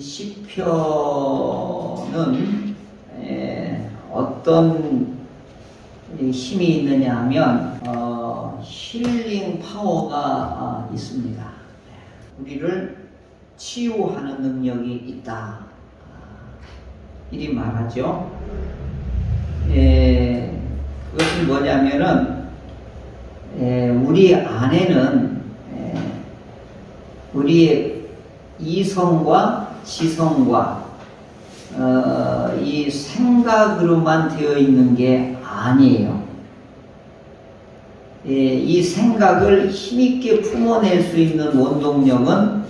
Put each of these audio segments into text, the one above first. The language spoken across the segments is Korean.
시편은 에, 어떤 이 힘이 있느냐 하면 어, 힐링 파워가 아, 있습니다. 우리를 치유하는 능력이 있다. 아, 이리 말하죠. 에, 그것은 뭐냐면은 에, 우리 안에는 에, 우리의 이성과 지성과 어, 이 생각으로만 되어 있는 게 아니에요. 예, 이 생각을 힘있게 품어낼 수 있는 원동력은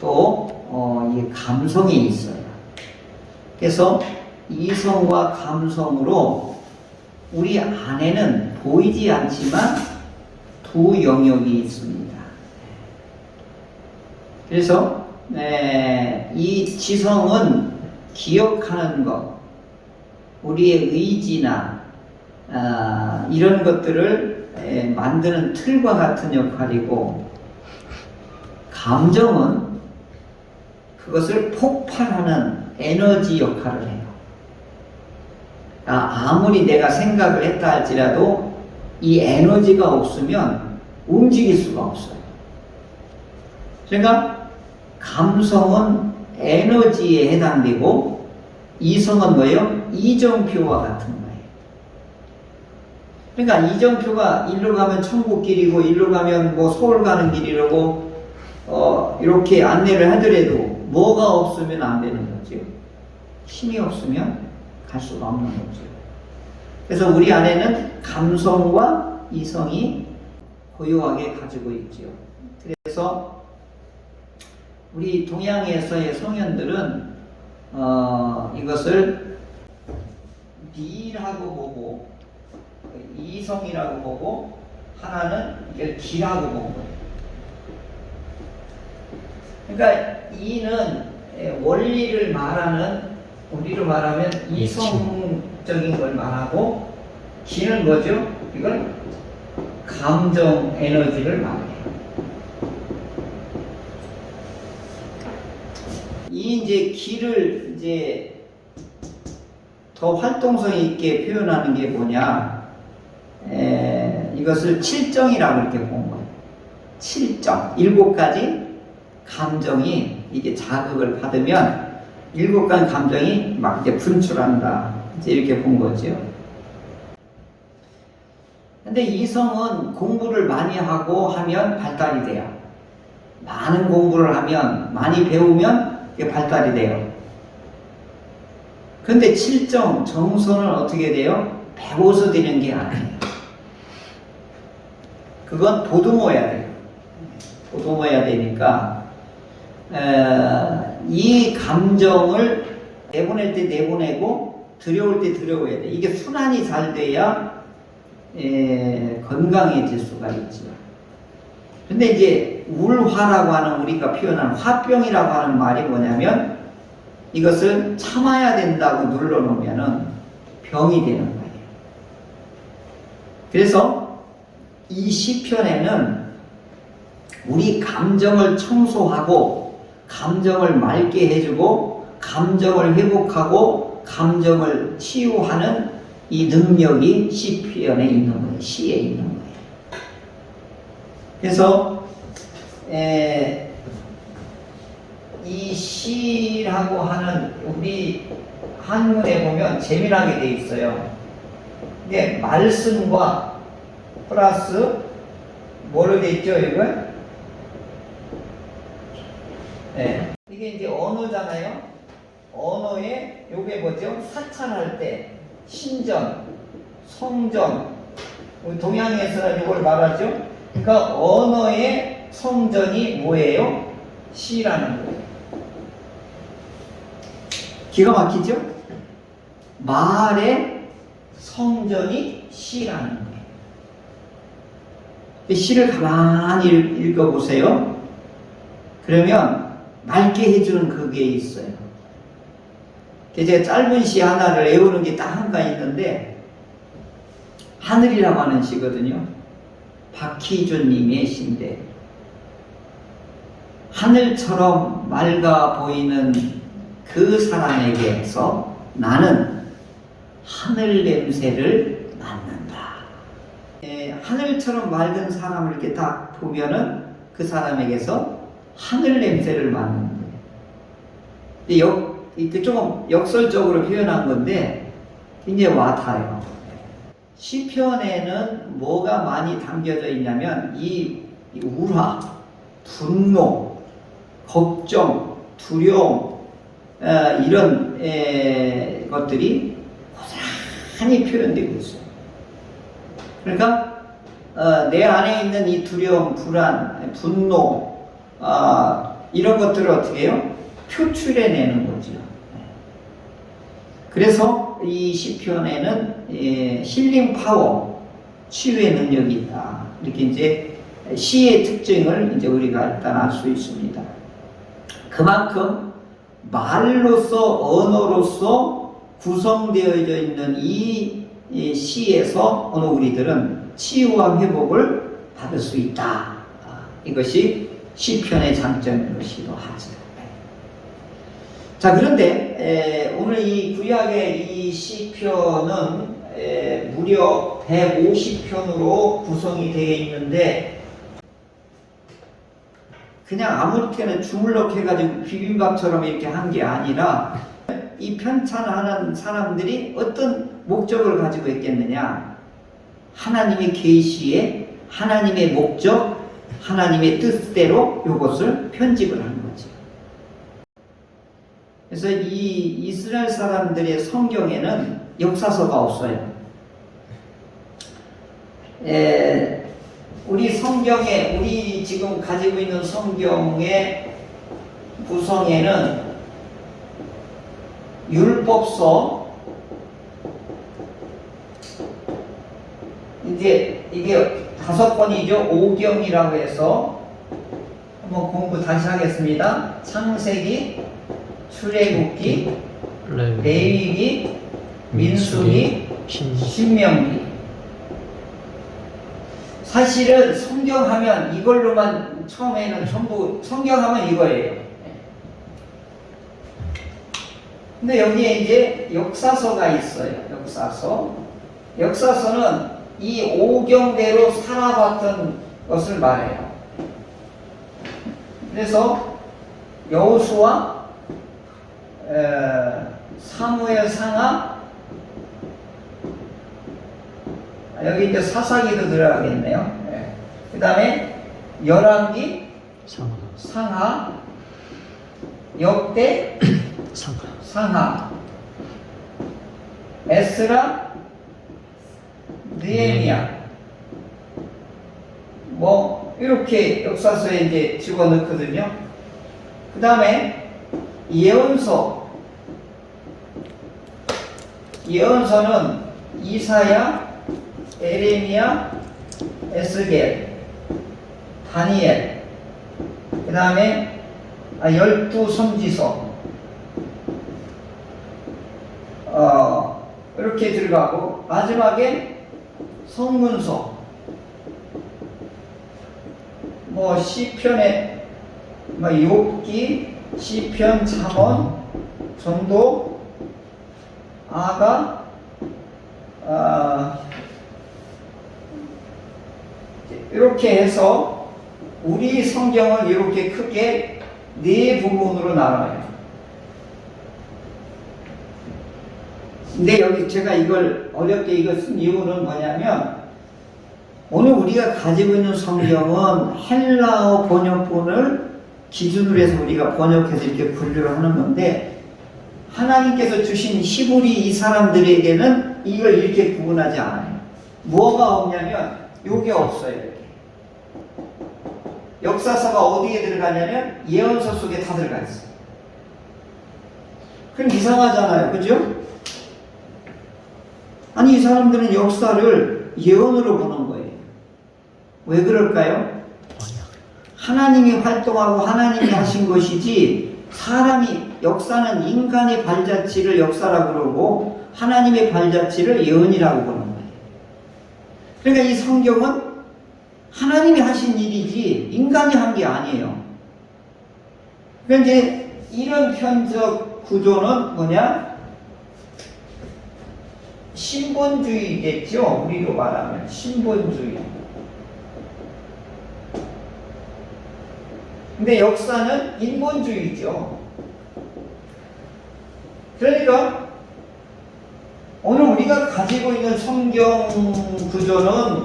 또 어, 이 감성이 있어요. 그래서 이성과 감성으로 우리 안에는 보이지 않지만 두 영역이 있습니다. 그래서 에, 이 지성은 기억하는 것, 우리의 의지나 아, 이런 것들을 에, 만드는 틀과 같은 역할이고 감정은 그것을 폭발하는 에너지 역할을 해요. 아, 아무리 내가 생각을 했다 할지라도 이 에너지가 없으면 움직일 수가 없어요. 그러니까 감성은 에너지에 해당되고 이성은 뭐예요? 이정표와 같은 거예요. 그러니까 이정표가 일로 가면 천국 길이고 일로 가면 뭐 서울 가는 길이라고 어, 이렇게 안내를 하더라도 뭐가 없으면 안 되는 거죠. 힘이 없으면 갈 수가 없는 거죠. 그래서 우리 안에는 감성과 이성이 고유하게 가지고 있죠. 그래서 우리 동양에서의 성현들은 어, 이것을 미라고 보고 이성이라고 보고 하나는 이걸 기라고 본 거예요. 그러니까 이는 원리를 말하는 우리로 말하면 이성적인 걸 말하고 기는 뭐죠? 이건 감정 에너지를 말해요. 이 이제 기를 이제 더 활동성 있게 표현하는 게 뭐냐? 에, 이것을 칠정이라고 이렇게 본 거예요. 칠정, 일곱 가지 감정이 이게 자극을 받으면 일곱 가지 감정이 막 이제 분출한다. 이제 이렇게 본 거죠. 근데 이성은 공부를 많이 하고 하면 발달이 돼요. 많은 공부를 하면, 많이 배우면 이게 발달이 돼요. 근데 칠정, 정서는 어떻게 돼요? 배워서 되는 게 아니에요. 그건 보듬어야 돼요. 보듬어야 되니까, 에, 이 감정을 내보낼 때 내보내고, 들여올 때 들여오야 돼. 이게 순환이 잘 돼야, 에, 건강해질 수가 있죠. 근데 이제 울화라고 하는 우리가 표현하는 화병이라고 하는 말이 뭐냐면 이것을 참아야 된다고 눌러놓으면은 병이 되는 거예요. 그래서 이 시편에는 우리 감정을 청소하고 감정을 맑게 해주고 감정을 회복하고 감정을 치유하는 이 능력이 시편에 있는 거예요. 시에 있는 거예요. 그래서 에, 이 시라고 하는 우리 한문에 보면 재미나게 돼 있어요. 이게 말씀과 플러스 뭐로 돼 있죠, 이거? 네. 이게 이제 언어잖아요. 언어에 요게 뭐죠? 사찰할 때 신전, 성전, 동양에서는 이걸 말하죠. 그러니까 언어의 성전이 뭐예요? 시라는 거예요. 기가 막히죠? 말의 성전이 시라는 거예요. 이 시를 가만히 읽- 읽어보세요. 그러면 맑게 해주는 그게 있어요. 제가 짧은 시 하나를 외우는 게 딱 한 가지 있는데 하늘이라고 하는 시거든요. 박희준 님의 시인데 하늘처럼 맑아 보이는 그 사람에게서 나는 하늘 냄새를 맡는다. 예, 하늘처럼 맑은 사람을 이렇게 딱 보면은 그 사람에게서 하늘 냄새를 맡는 거예요. 역, 이렇게 조금 역설적으로 표현한 건데 굉장히 와닿아요. 시편에는 뭐가 많이 담겨져 있냐면 이, 이 우화, 분노, 걱정, 두려움 어, 이런 에, 것들이 고스란히 표현되고 있어요. 그러니까 어, 내 안에 있는 이 두려움, 불안, 분노 아, 이런 것들을 어떻게 해요? 표출해내는 거죠. 그래서 이 시편에는 예, 힐링 파워, 치유의 능력이 있다. 이렇게 이제 시의 특징을 이제 우리가 일단 알 수 있습니다. 그만큼 말로서 언어로서 구성되어져 있는 이, 이 시에서 오늘 우리들은 치유와 회복을 받을 수 있다. 아, 이것이 시편의 장점인 것이기도 하죠. 자 그런데 에, 오늘 이 구약의 이 시편은 에, 무려 150편으로 구성이 되어 있는데 그냥 아무렇게나 주물럭 해가지고 비빔밥처럼 이렇게 한 게 아니라 이 편찬하는 사람들이 어떤 목적을 가지고 있겠느냐 하나님의 계시에 하나님의 목적 하나님의 뜻대로 이것을 편집을 하는 거죠. 그래서 이 이스라엘 사람들의 성경에는 역사서가 없어요. 에, 우리 성경에 우리 지금 가지고 있는 성경의 구성에는 율법서 이제 이게 다섯 권이죠. 오경이라고 해서 한번 공부 다시 하겠습니다. 창세기, 출애굽기, 레위기, 민수기, 신기 신명기. 사실은 성경하면 이걸로만 처음에는 전부 성경하면 이거예요. 근데 여기에 이제 역사서가 있어요. 역사서. 역사서는 이 오경대로 살아봤던 것을 말해요. 그래서 여호수아, 에, 사무엘 상하, 여기 이제 사사기도 들어가겠네요. 그 다음에 열왕기, 상하 상하, 역대, 상하 상하, 에스라, 느헤미야. 뭐 이렇게 역사서에 이제 집어넣거든요. 그 다음에 예언서. 예언서는 이사야, 에레미야, 에스겔, 다니엘. 그 다음에 아, 열두 선지서. 어, 이렇게 들어가고 마지막에 성문서 뭐 시편에 뭐 욥기 시편 잠언 전도 아가 아, 이렇게 해서 우리 성경은 이렇게 크게 네 부분으로 나눠요. 근데 여기 제가 이걸 어렵게 이걸 쓴 이유는 뭐냐면 오늘 우리가 가지고 있는 성경은 헬라어 번역본을 기준으로 해서 우리가 번역해서 이렇게 분류를 하는 건데 하나님께서 주신 히브리 이 사람들에게는 이걸 이렇게 구분하지 않아요. 뭐가 없냐면 요게 없어요. 이렇게. 역사서가 어디에 들어가냐면 예언서 속에 다 들어가 있어요. 그럼 이상하잖아요. 그죠? 아니 이 사람들은 역사를 예언으로 보는 거예요. 왜 그럴까요? 하나님이 활동하고 하나님이 하신 것이지 사람이 역사는 인간의 발자취를 역사라고 그러고 하나님의 발자취를 예언이라고 거예요. 그러니까 이 성경은 하나님이 하신 일이지 인간이 한 게 아니에요. 이제 이런 편적 구조는 뭐냐? 신본주의겠죠. 우리로 말하면 신본주의. 근데 역사는 인본주의죠. 그러니까 오늘 우리가 가지고 있는 성경 구조는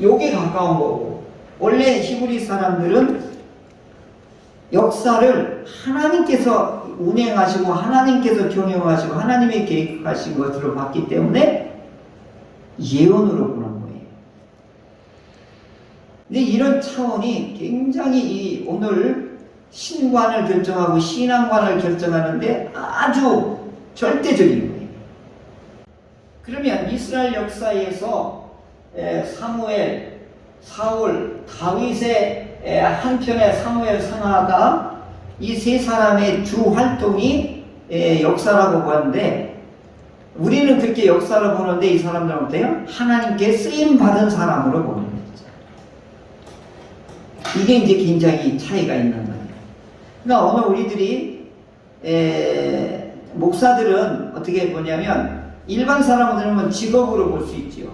요게 가까운 거고 원래 히브리 사람들은 역사를 하나님께서 운행하시고 하나님께서 경영하시고 하나님의 계획하신 것으로 봤기 때문에 예언으로 보는 거예요. 근데 이런 차원이 굉장히 이 오늘 신관을 결정하고 신앙관을 결정하는데 아주 절대적인. 그러면 이스라엘 역사에서 에, 사무엘, 사울, 다윗의 에, 한편의 사무엘 상하가 이 세 사람의 주 활동이 에, 역사라고 보는데 우리는 그렇게 역사를 보는데 이 사람들은 어때요? 하나님께 쓰임 받은 사람으로 보는 거죠. 이게 이제 굉장히 차이가 있는 거예요. 그러니까 오늘 우리들이 에, 목사들은 어떻게 보냐면 일반 사람들은 직업으로 볼 수 있지요.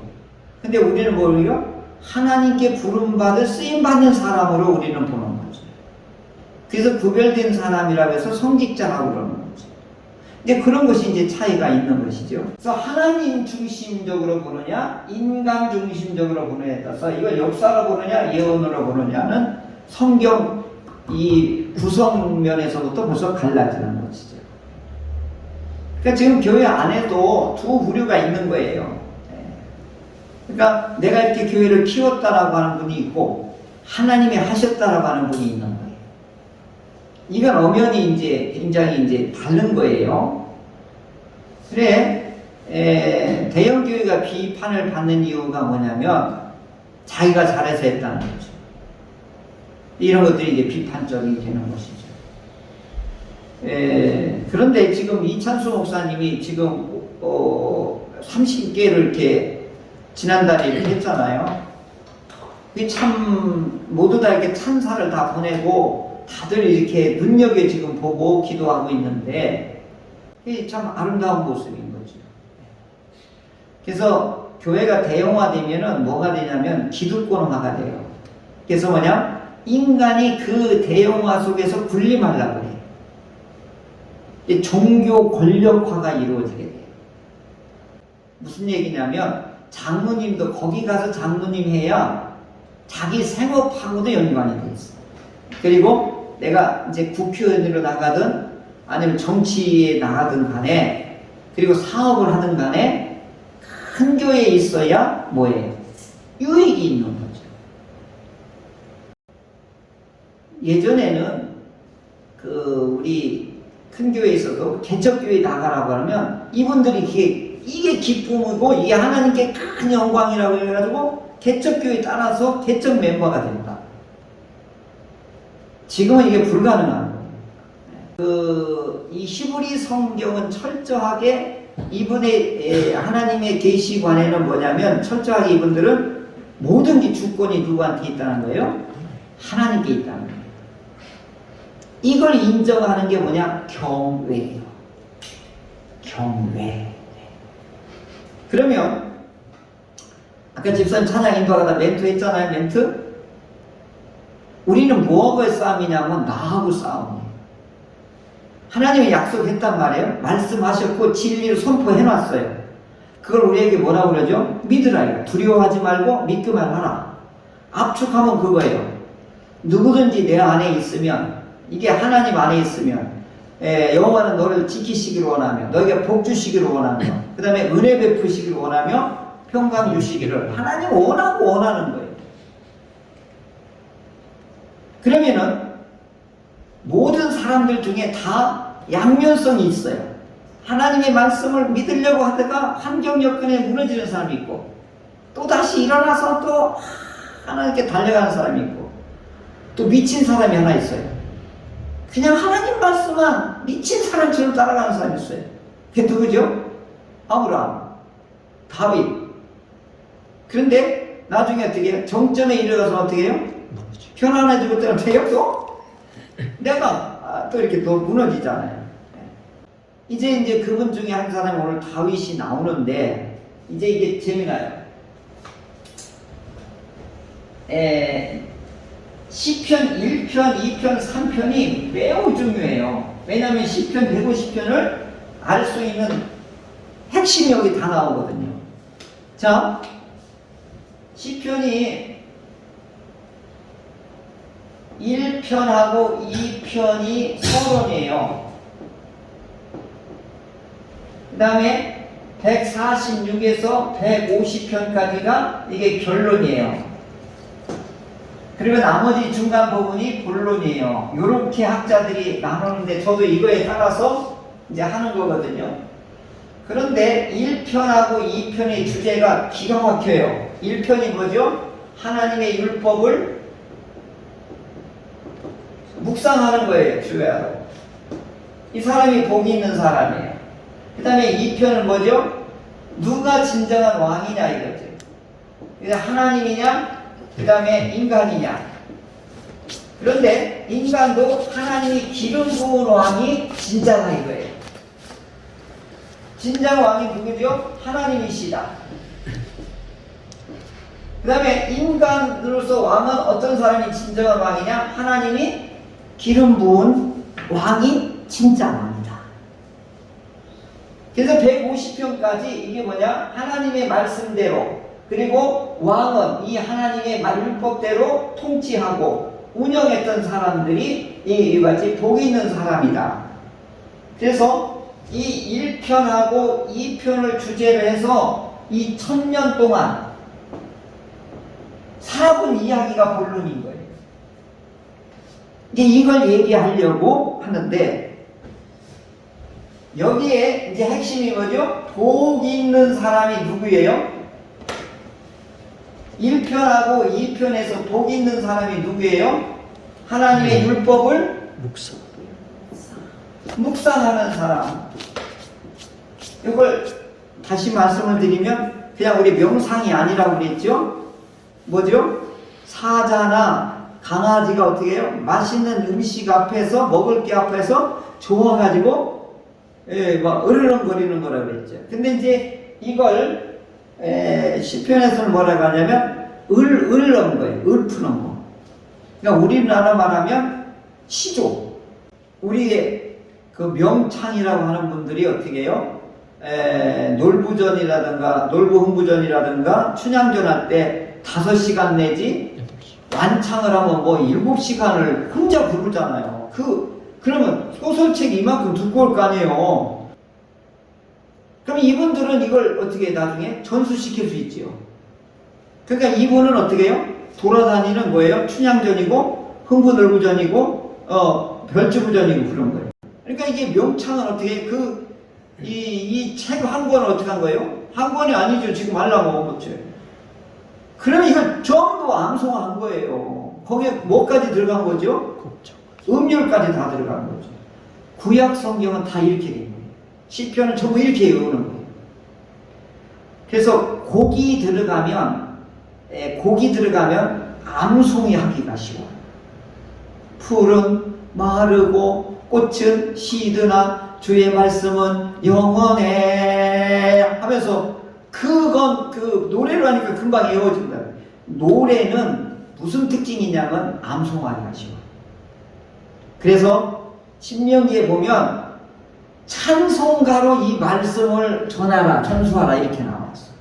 근데 우리는 뭐예요? 하나님께 부름받을 쓰임받는 사람으로 우리는 보는 거죠. 그래서 구별된 사람이라고 해서 성직자라고 그러는 거죠. 근데 그런 것이 이제 차이가 있는 것이죠. 그래서 하나님 중심적으로 보느냐, 인간 중심적으로 보느냐에 따라서 이걸 역사로 보느냐, 예언으로 보느냐는 성경 이 구성면에서부터 벌써 갈라지는 것이죠. 그러니까 지금 교회 안에도 두 부류가 있는 거예요. 예. 그러니까 내가 이렇게 교회를 키웠다라고 하는 분이 있고 하나님이 하셨다라고 하는 분이 있는 거예요. 이건 엄연히 이제 굉장히 이제 다른 거예요. 그래 에, 대형 교회가 비판을 받는 이유가 뭐냐면 자기가 잘해서 했다는 거죠. 이런 것들이 이제 비판적이 되는 것이죠. 에, 그런데 지금 이찬수 목사님이 지금 어, 30개를 이렇게 지난달에 이렇게 했잖아요. 참 모두 다 이렇게 찬사를 다 보내고 다들 이렇게 눈여겨 지금 보고 기도하고 있는데 참 아름다운 모습인 거죠. 그래서 교회가 대형화되면은 뭐가 되냐면 기득권화가 돼요. 그래서 뭐냐 인간이 그 대형화 속에서 군림하려고 해요. 종교 권력화가 이루어지게 돼요. 무슨 얘기냐면 장로님도 거기 가서 장로님 해야 자기 생업하고도 연관이 돼 있어. 그리고 내가 이제 국회의원으로 나가든 아니면 정치에 나가든 간에 그리고 사업을 하든 간에 큰 교회에 있어야 뭐예요? 유익이 있는 거죠. 예전에는 그 우리 큰 교회에 있어도 개척교회 나가라고 하면 이분들이 이게, 이게 기쁨이고 이게 하나님께 큰 영광이라고 해가지고 개척교회 따라서 개척 멤버가 된다. 지금은 이게 불가능한 거예요. 그, 이 히브리 성경은 철저하게 이분의 에, 하나님의 계시관에는 뭐냐면 철저하게 이분들은 모든 게 주권이 누구한테 있다는 거예요? 하나님께 있다는 거예요. 이걸 인정하는 게 뭐냐? 경외예요. 경외. 그러면 아까 집사님 찬양 인도하다 멘트 했잖아요. 멘트. 우리는 뭐하고의 싸움이냐면 나하고 싸움이에요. 하나님이 약속했단 말이에요. 말씀하셨고 진리를 선포해 놨어요. 그걸 우리에게 뭐라고 그러죠? 믿으라. 두려워하지 말고 믿기만 하라. 압축하면 그거예요. 누구든지 내 안에 있으면 이게 하나님 안에 있으면 에, 여호와는 너를 지키시기를 원하며 너에게 복 주시기를 원하며 그 다음에 은혜 베푸시기를 원하며 평강 주시기를 하나님 원하고 원하는 거예요. 그러면은 모든 사람들 중에 다 양면성이 있어요. 하나님의 말씀을 믿으려고 하다가 환경 여건에 무너지는 사람이 있고 또 다시 일어나서 또 하나님께 달려가는 사람이 있고 또 미친 사람이 하나 있어요. 그냥 하나님 말씀만 미친 사람처럼 따라가는 사람이 있어요. 그게 누구죠? 아브라함, 다윗. 그런데 나중에 어떻게 해요? 정점에 이르러서 어떻게 해요? 편안해지고 때는 돼요 또? 내가 아, 또 이렇게 또 무너지잖아요. 이제 이제 그분 중에 한 사람이 오늘 다윗이 나오는데 이제 이게 재미나요. 에, 시편 1편, 2편, 3편이 매우 중요해요. 왜냐하면 시편 150편을 알 수 있는 핵심이 여기 다 나오거든요. 자, 시편이 1편하고 2편이 서론이에요. 그 다음에 146에서 150편까지가 이게 결론이에요. 그리고 나머지 중간 부분이 본론이에요. 이렇게 학자들이 나누는데 저도 이거에 따라서 이제 하는 거거든요. 그런데 1편하고 2편의 주제가 기가 막혀요. 1편이 뭐죠? 하나님의 율법을 묵상하는 거예요, 주야로. 이 사람이 복이 있는 사람이에요. 그 다음에 2편은 뭐죠? 누가 진정한 왕이냐 이거죠. 그래서 하나님이냐, 그 다음에 인간이냐. 그런데 인간도 하나님이 기름 부은 왕이 진짜다 이거예요. 진정 왕이 누구죠? 하나님이시다. 그 다음에 인간으로서 왕은 어떤 사람이 진정한 왕이냐? 하나님이 기름 부은 왕이 진짜 왕이다. 그래서 150편까지 이게 뭐냐? 하나님의 말씀대로 그리고 왕은 이 하나님의 율법대로 통치하고 운영했던 사람들이 이 이같이 복이 있는 사람이다. 그래서 이 1편하고 2편을 주제로 해서 이 천년 동안 살아본 이야기가 본론인 거예요. 이제 이걸 얘기하려고 하는데 여기에 이제 핵심이 뭐죠? 복 있는 사람이 누구예요? 1편하고 2편에서 복 있는 사람이 누구예요? 하나님의 율법을 묵상. 묵상하는 사람. 이걸 다시 말씀을 드리면 그냥 우리 명상이 아니라고 그랬죠? 뭐죠? 사자나 강아지가 어떻게 해요? 맛있는 음식 앞에서 먹을 게 앞에서 좋아가지고 예, 막 으르렁거리는 거라 그랬죠. 근데 이제 이걸 에, 시편에서는 뭐라고 하냐면 을 을런 거예요. 을 푸는 거. 그러니까 우리나라 말하면 시조. 우리의 그 명창이라고 하는 분들이 어떻게 해요? 에, 놀부전이라든가 놀부흥부전이라든가 춘향전 할때 다섯 시간 내지 완창을 하면 뭐 일곱 시간을 혼자 부르잖아요. 그 그러면 소설책이 이만큼 두꺼울 거 아니에요. 그럼 이분들은 이걸 어떻게 나중에 전수시킬 수 있지요. 그러니까 이분은 어떻게 해요? 돌아다니는 뭐예요? 춘향전이고 흥부놀부전이고 어 별주부전이고 그런 거예요. 그러니까 이게 명창은 어떻게 그 이 이 책 한 권은 어떻게 한 거예요? 한 권이 아니죠. 지금 하려면 그렇죠. 그러면 이걸 전부 암송한 거예요. 거기에 뭐까지 들어간 거죠? 음률까지 다 들어간 거죠. 구약 성경은 다 이렇게 된 거예요. 시편은 전부 이렇게 외우는 거예요. 그래서 곡이 들어가면 에, 곡이 들어가면 암송이 하기가 쉬워요. 풀은 마르고 꽃은 시드나 주의 말씀은 영원해 하면서 그건 그 노래를 하니까 금방 외워진다. 노래는 무슨 특징이냐면 암송하기가 쉬워요. 그래서 신명기에 보면 찬송가로 이 말씀을 전하라, 전수하라 이렇게 나왔어.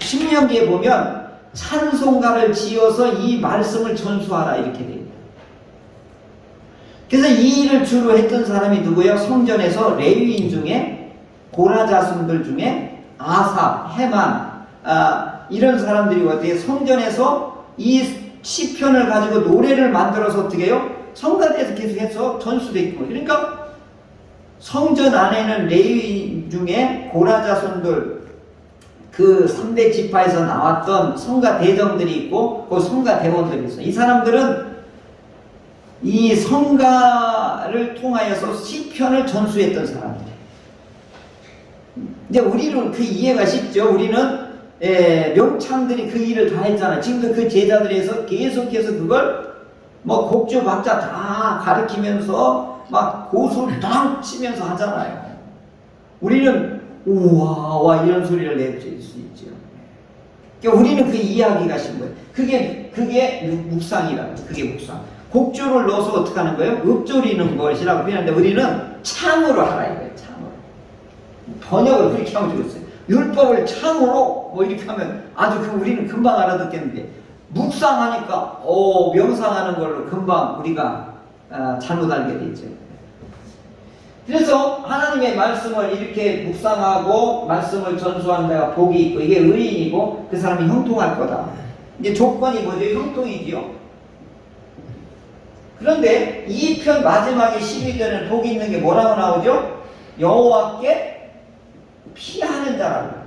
신명기에 보면 찬송가를 지어서 이 말씀을 전수하라 이렇게 돼 있다. 그래서 이 일을 주로 했던 사람이 누구예요? 성전에서 레위인 중에 고라 자손들 중에 아사, 해만 아, 이런 사람들이 어떻게 성전에서 이 시편을 가지고 노래를 만들어서 어떻게 해요? 성가대에서 계속해서 전수돼 있고 그러니까 성전 안에는 레위 중에 고라 자손들 그 3대 지파에서 나왔던 성가 대정들이 있고 그 성가 대원들이 있어. 이 사람들은 이 성가를 통하여서 시편을 전수했던 사람들이에요. 이제 우리는 그 이해가 쉽죠. 우리는 예, 명창들이 그 일을 다 했잖아요. 지금도 그 제자들에서 계속해서 그걸 뭐 곡조 박자 다 가르치면서 막 고수를 딱 치면서 하잖아요. 우리는 우와 와 이런 소리를 낼 수 있죠. 그러니까 우리는 그 이야기가 신 거예요. 그게 그게 묵상이라고. 그게 묵상. 곡조를 넣어서 어떻게 하는 거예요? 읊조리는 것이라고 표현하는데 우리는 창으로 하라 이거예요. 창으로. 번역을 그렇게 하면 좋겠어요. 율법을 창으로 뭐 이렇게 하면 아주 그 우리는 금방 알아듣겠는데 묵상하니까 오 명상하는 걸로 금방 우리가 아, 잘못 알게 되죠. 그래서 하나님의 말씀을 이렇게 묵상하고 말씀을 전수하는 데가 복이 있고 이게 의인이고 그 사람이 형통할 거다. 이제 조건이 뭐죠? 형통이지요. 그런데 이 편 마지막에 12절에는 복이 있는 게 뭐라고 나오죠? 여호와께 피하는 자라고.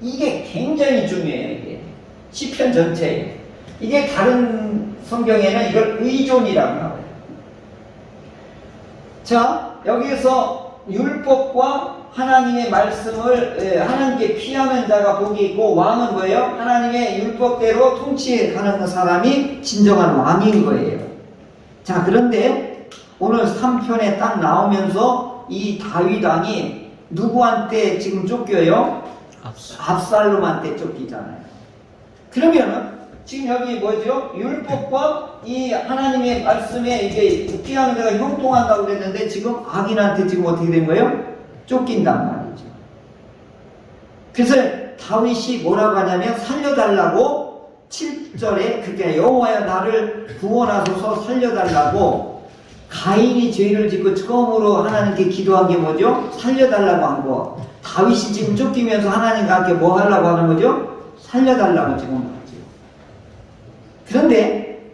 이게 굉장히 중요해요. 이게 시편 전체에. 이게 다른 성경에는 이걸 의존이라고 나와요. 자, 여기에서 율법과 하나님의 말씀을 예, 하나님께 피하는 자가 복이 있고 왕은 뭐예요? 하나님의 율법대로 통치하는 사람이 진정한 왕인 거예요. 자, 그런데 오늘 3편에 딱 나오면서 이 다윗 왕이 누구한테 지금 쫓겨요? 압살롬한테 쫓기잖아요. 그러면은 지금 여기 뭐죠? 율법과 이 하나님의 말씀에 이게 피하는 데가 형통한다고 그랬는데 지금 악인한테 지금 어떻게 된 거예요? 쫓긴단 말이죠. 그래서 다윗이 뭐라고 하냐면 살려달라고 7절에 그게 여호와여 나를 구원하소서 살려달라고 가인이 죄를 짓고 처음으로 하나님께 기도한 게 뭐죠? 살려달라고 한 거. 다윗이 지금 쫓기면서 하나님과 함께 뭐 하려고 하는 거죠? 살려달라고 지금. 그런데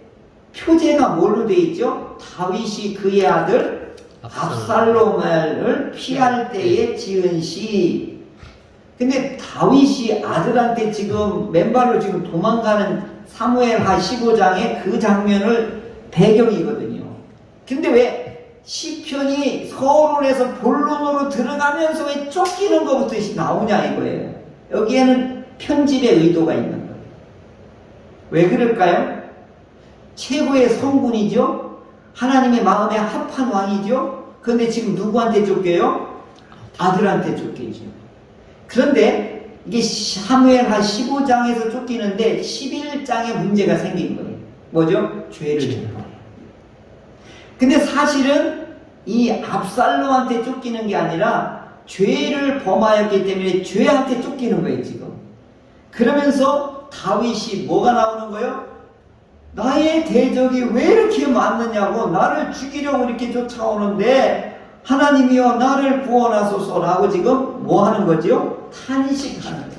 표제가 뭘로 돼 있죠? 다윗이 그의 아들 압살롬을 피할 때에 지은 시. 근데 다윗이 아들한테 지금 맨발로 지금 도망가는 사무엘하 15장의 그 장면을 배경이거든요. 근데 왜 시편이 서론에서 본론으로 들어가면서 왜 쫓기는 것부터 나오냐 이거예요. 여기에는 편집의 의도가 있는. 왜 그럴까요? 최고의 성군이죠? 하나님의 마음에 합한 왕이죠? 그런데 지금 누구한테 쫓겨요? 아들한테 쫓기죠. 그런데 이게 사무엘 한 15장에서 쫓기는데 11장에 문제가 생긴 거예요. 뭐죠? 죄를 짓는 거예요. 근데 사실은 이 압살롬한테 쫓기는 게 아니라 죄를 범하였기 때문에 죄한테 쫓기는 거예요, 지금. 그러면서 다윗이 뭐가 나 오는 거예요? 나의 대적이 왜 이렇게 많느냐고 나를 죽이려고 이렇게 쫓아오는데 하나님이여 나를 구원하소서라고 지금 뭐 하는 거죠? 탄식하는.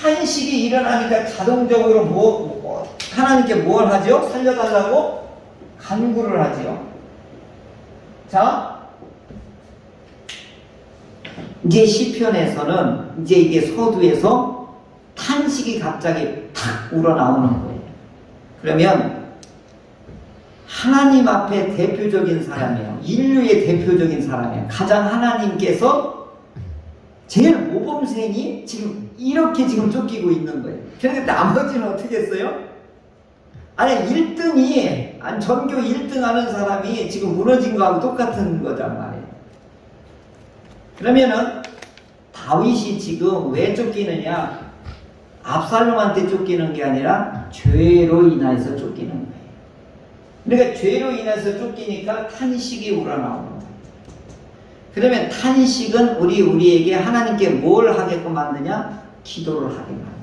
탄식이 일어나니까 자동적으로 뭐, 뭐 하나님께 뭘 하죠? 살려달라고 간구를 하죠. 자, 이제 시편에서는 이제 이게 서두에서 탄식이 갑자기 탁 우러나오는 거예요. 그러면 하나님 앞에 대표적인 사람이에요. 인류의 대표적인 사람이에요. 가장 하나님께서 제일 모범생이 지금 이렇게 지금 쫓기고 있는 거예요. 그런데 나머지는 어떻게 했어요? 아니 1등이 아니 전교 1등 하는 사람이 지금 무너진 거하고 똑같은 거란 말이에요. 그러면은 다윗이 지금 왜 쫓기느냐? 압살롬한테 쫓기는 게 아니라 죄로 인해서 쫓기는 거예요. 그러니까 죄로 인해서 쫓기니까 탄식이 우러나오는 거예요. 그러면 탄식은 우리 우리에게 하나님께 뭘 하게끔 만드냐? 기도를 하게 만들어요.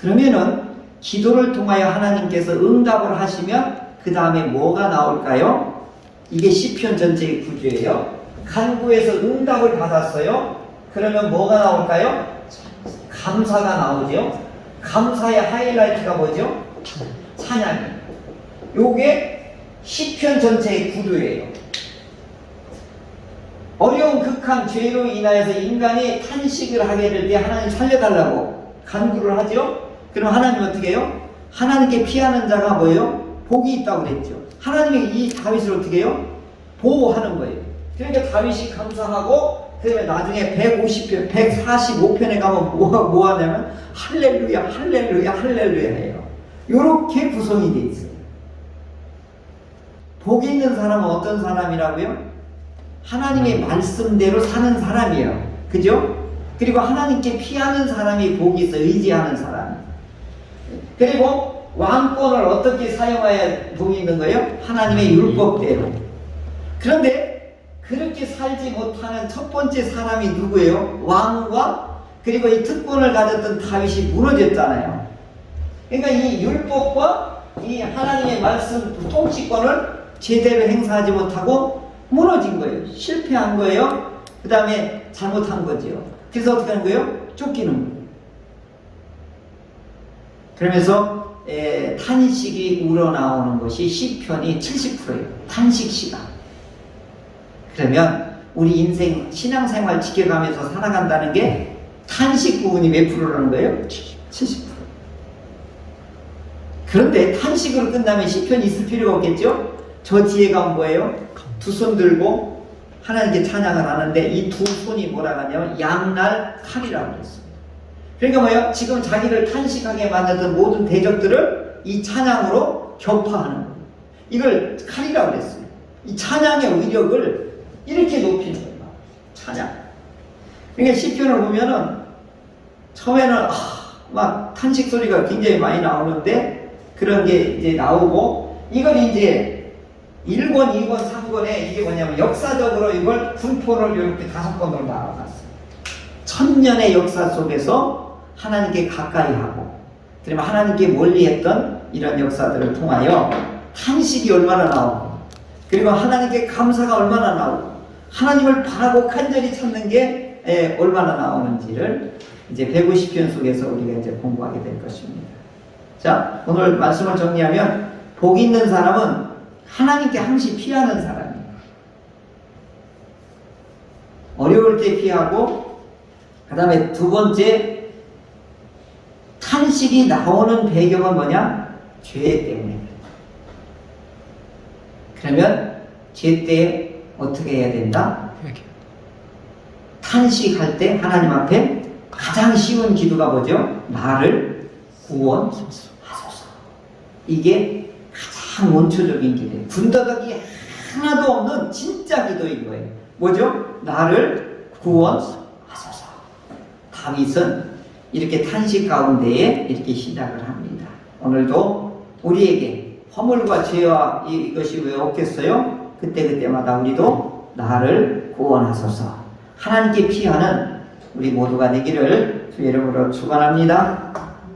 그러면은 기도를 통하여 하나님께서 응답을 하시면 그 다음에 뭐가 나올까요? 이게 시편 전체의 구조예요. 간구에서 응답을 받았어요. 그러면 뭐가 나올까요? 감사가 나오죠. 감사의 하이라이트가 뭐죠? 찬양. 요게 시편 전체의 구도예요. 어려운 극한 죄로 인하여서 인간이 탄식을 하게 될 때 하나님 살려달라고 간구를 하죠. 그럼 하나님 어떻게 해요? 하나님께 피하는 자가 뭐예요? 복이 있다고 그랬죠. 하나님이 이 다윗을 어떻게 해요? 보호하는 거예요. 그러니까 다윗이 감사하고 그다음에 나중에 150편, 145편에 가면 뭐, 뭐 하냐면 할렐루야, 할렐루야, 할렐루야 해요. 요렇게 구성이 돼 있어요. 복 있는 사람은 어떤 사람이라고요? 하나님의 말씀대로 사는 사람이에요. 그죠? 그리고 하나님께 피하는 사람이 복이 있어 의지하는 사람. 그리고 왕권을 어떻게 사용해야 복이 있는 거예요? 하나님의 율법대로. 그런데 그렇게 살지 못하는 첫 번째 사람이 누구예요? 왕과 그리고 이 특권을 가졌던 다윗이 무너졌잖아요. 그러니까 이 율법과 이 하나님의 말씀 통치권을 제대로 행사하지 못하고 무너진 거예요. 실패한 거예요. 그 다음에 잘못한 거지요. 그래서 어떻게 하는 거예요? 쫓기는 거예요. 그러면서 에, 탄식이 우러나오는 것이 시편이 70%예요. 탄식 시간. 그러면 우리 인생 신앙생활 지켜가면서 살아간다는 게 탄식 부분이 몇 프로라는 거예요? 70%. 그런데 탄식으로 끝나면 시편이 있을 필요가 없겠죠? 저 뒤에가 뭐예요? 두 손 들고 하나님께 찬양을 하는데 이 두 손이 뭐라 하냐면 양날 칼이라고 그랬어요. 그러니까 뭐예요? 지금 자기를 탄식하게 만들던 모든 대적들을 이 찬양으로 격파하는 거예요. 이걸 칼이라고 그랬어요. 이 찬양의 위력을 이렇게 높이는 거예요. 찬양. 그러니까 시편을 보면은 처음에는 아, 막 탄식 소리가 굉장히 많이 나오는데 그런 게 이제 나오고 이걸 이제 1권, 2권, 3권에 이게 뭐냐면 역사적으로 이걸 분포를 이렇게 다섯 권으로 나눠놨어요. 천년의 역사 속에서 하나님께 가까이 하고 그러면 하나님께 멀리 했던 이런 역사들을 통하여 탄식이 얼마나 나오고 그리고 하나님께 감사가 얼마나 나오고 하나님을 바라고 간절히 찾는 게 예, 얼마나 나오는지를 이제 150편 속에서 우리가 이제 공부하게 될 것입니다. 자, 오늘 말씀을 정리하면 복 있는 사람은 하나님께 항시 피하는 사람이에요. 어려울 때 피하고 그 다음에 두 번째 탄식이 나오는 배경은 뭐냐? 죄 때문에. 그러면 죄 때 어떻게 해야 된다? 탄식할 때 하나님 앞에 가장 쉬운 기도가 뭐죠? 나를 구원하소서. 이게 가장 원초적인 기도예요. 군더더기 하나도 없는 진짜 기도인 거예요. 뭐죠? 나를 구원하소서. 다윗은 이렇게 탄식 가운데에 이렇게 시작을 합니다. 오늘도 우리에게 허물과 죄와 이것이 왜 없겠어요? 그때그때마다 우리도 나를 구원하소서. 하나님께 피하는 우리 모두가 되기를 주의 이름으로 축원합니다.